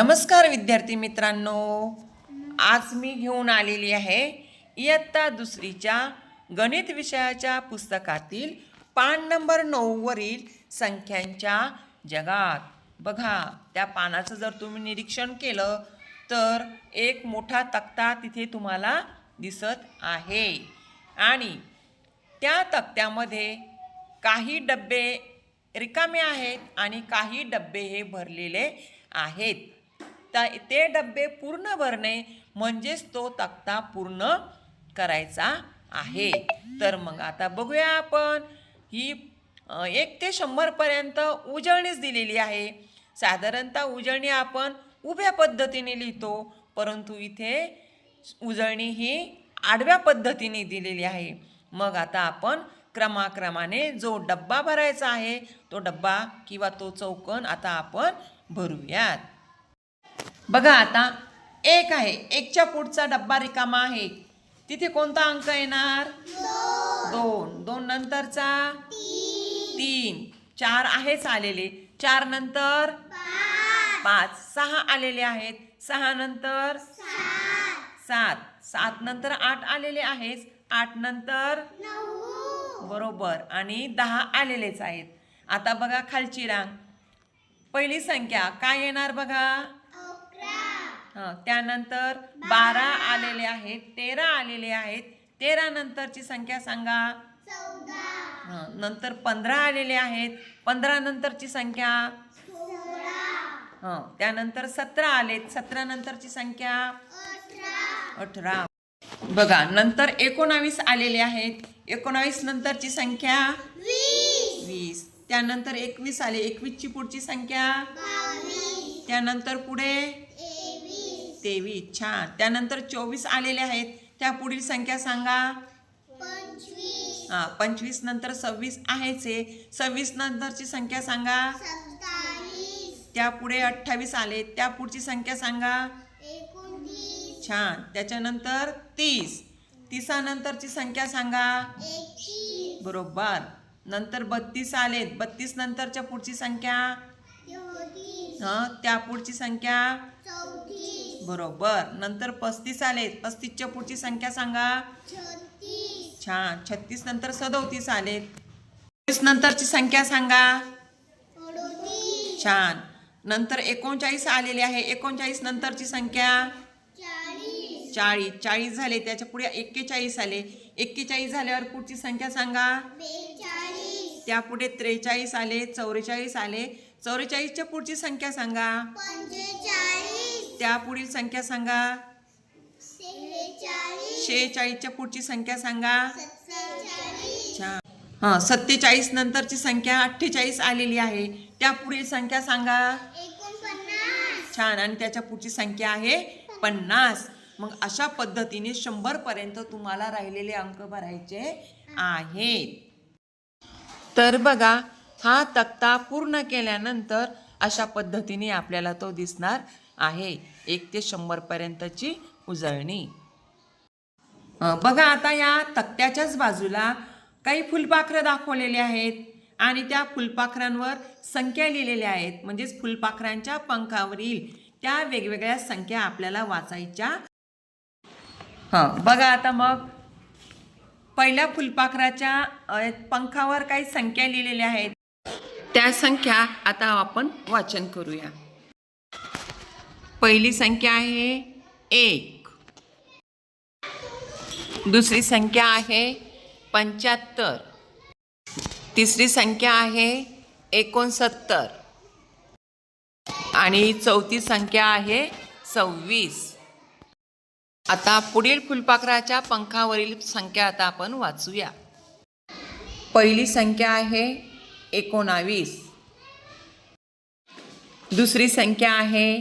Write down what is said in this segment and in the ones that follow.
नमस्कार विद्यार्थी मित्रांनो. आज मी घेऊन आलेली आहे इयत्ता दुसरीच्या गणित विषयाच्या पुस्तकातील पान नंबर नऊवरील संख्यांच्या जगात. बघा त्या पानाचं जर तुम्ही निरीक्षण केलं तर एक मोठा तक्ता तिथे तुम्हाला दिसत आहे. आणि त्या तक्त्यामध्ये काही डब्बे रिकामे आहेत आणि काही डब्बे हे भरलेले आहेत. त्या ते डबे पूर्ण भरणे म्हणजेच तो तक्ता पूर्ण करायचा आहे. तर मग आता बघूया आपण. ही एक ते शंभरपर्यंत उजळणीच दिलेली आहे. साधारणतः उजळणी आपण उभ्या पद्धतीने लिहितो परंतु इथे उजळणी ही आडव्या पद्धतीने दिलेली आहे. मग आता आपण क्रमाक्रमाने जो डब्बा भरायचा आहे तो डब्बा किंवा तो चौकन आता आपण भरूयात. बघा आता एक आहे एकच्या पुढचा डब्बा रिकामा आहे. तिथे कोणता अंक येणार? दोन. दोन. नंतरचा? तीन. चार आहेच आलेले. चार नंतर? पाच. सहा आलेले आहेत. सहा नंतर? सात. सात. नंतर आठ आलेले आहेत. आठ नंतर? बरोबर. आणि दहा आलेलेच आहेत. आता बघा खालची रांग. पहिली संख्या काय येणार बघा? त्यानंतर बारा आलेले आहेत तेरा आलेले आहेत. तेरा नंतरची संख्या सांगा. हं, नंतर पंधरा आलेले आहेत. पंधरा नंतरची संख्या? हं, त्यानंतर सतरा आलेत. सतरा नंतरची संख्या? अठरा. बघा नंतर एकोणावीस आलेले आहेत. एकोणावीस नंतरची संख्या? वीस. त्यानंतर एकवीस आले. एकवीसची पुढची संख्या? त्यानंतर पुढे? तेवीस छान त्यानंतर चोवीस आलेले आहेत. त्या पुढील संख्या सांगा. हा पंचवीस नंतर सव्वीस आहेच. आहे सव्वीस नंतरची संख्या सांगा. त्या पुढे अठ्ठावीस आले. त्या पुढची संख्या सांगा. छान. त्याच्यानंतर तीस. तीसानंतरची संख्या सांगा. बरोबर. नंतर बत्तीस आलेत. बत्तीस नंतरच्या पुढची संख्या. हं त्या पुढची संख्या. बरोबर. नंतर पस्तीस आलेत पस्तीसच्या पुढची संख्या सांगा. छान. छत्तीस नंतर सदोतीस आलेत नंतरची संख्या सांगा. छान. नंतर एकोणचाळीस आलेले आहे. एकोणचाळीस नंतरची संख्या? चाळीस. चाळीस. झाले. त्याच्या पुढे एक्केचाळीस आले. एक्केचाळीस झाल्यावर पुढची संख्या सांगा. त्यापुढे त्रेचाळीस आले. चौवेचाळीस आले. चौवेचाळीसच्या पुढची संख्या सांगा. त्या पुढील संख्या सांगा. शेहेचाळीसच्या पुढची संख्या सांगा. छान. हां सत्तेचाळीस नंतरची संख्या अठ्ठेचाळीस आलेली आहे. त्या पुढील संख्या सांगा. छान आणि त्याच्या पुढची संख्या आहे पन्नास. मग अशा पद्धतीने शंभर पर्यंत तुम्हाला राहिलेले अंक भरायचे आहेत. तर बघा हा तक्ता पूर्ण केल्यानंतर अशा पद्धतीने आपल्याला तो दिसणार आहे. एक ते शंभरपर्यंतची उजळणी. बघा आता या तक्त्याच्याच बाजूला काही फुलपाखरं दाखवलेले आहेत आणि त्या फुलपाखरांवर संख्या लिहिलेल्या आहेत. म्हणजेच फुलपाखरांच्या पंखावरील त्या वेगवेगळ्या संख्या आपल्याला वाचायच्या. हां बघा आता मग पहिल्या फुलपाखराच्या पंखावर काही संख्या लिहिलेल्या आहेत. त्या संख्या आता आपण वाचन करूया. पहिली संख्या आहे एक. दुसरी संख्या आहे पंच्याहत्तर. तिसरी संख्या आहे एकोणसत्तर. आणि चौथी संख्या आहे सव्वीस. आता पुढील फुलपाखराच्या पंखावरील संख्या आता आपण वाचूया. पहिली संख्या आहे एकोणावीस. दुसरी संख्या आहे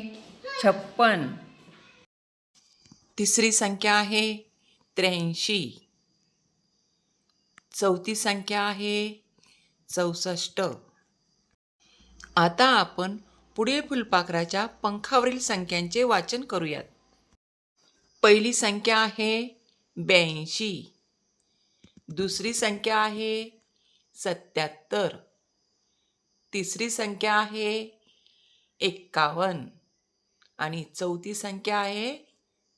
छप्पन. तिसरी संख्या आहे त्र्याऐंशी. चौथी संख्या आहे चौसष्ट. आता आपण पुढील फुलपाखराच्या पंखावरील संख्यांचे वाचन करूयात. पहिली संख्या आहे ब्याऐंशी. दुसरी संख्या आहे सत्याहत्तर. तिसरी संख्या आहे एक्कावन्न आणि चौथी संख्या आहे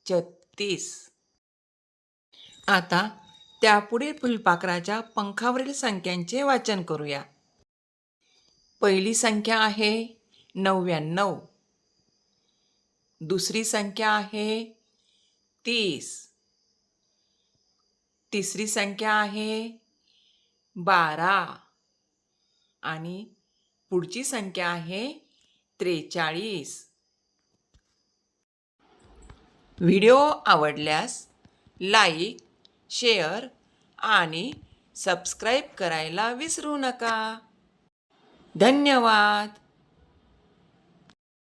छत्तीस. आता त्यापुढील फुलपाखराच्या पंखावरील संख्यांचे वाचन करूया. पहिली संख्या आहे नव्याण्णव. दुसरी संख्या आहे तीस. तिसरी संख्या आहे बारा. आणि पुढची संख्या आहे त्रेचाळीस. व्हिडिओ आवडल्यास लाईक शेअर आणि सबस्क्राईब करायला विसरू नका. धन्यवाद.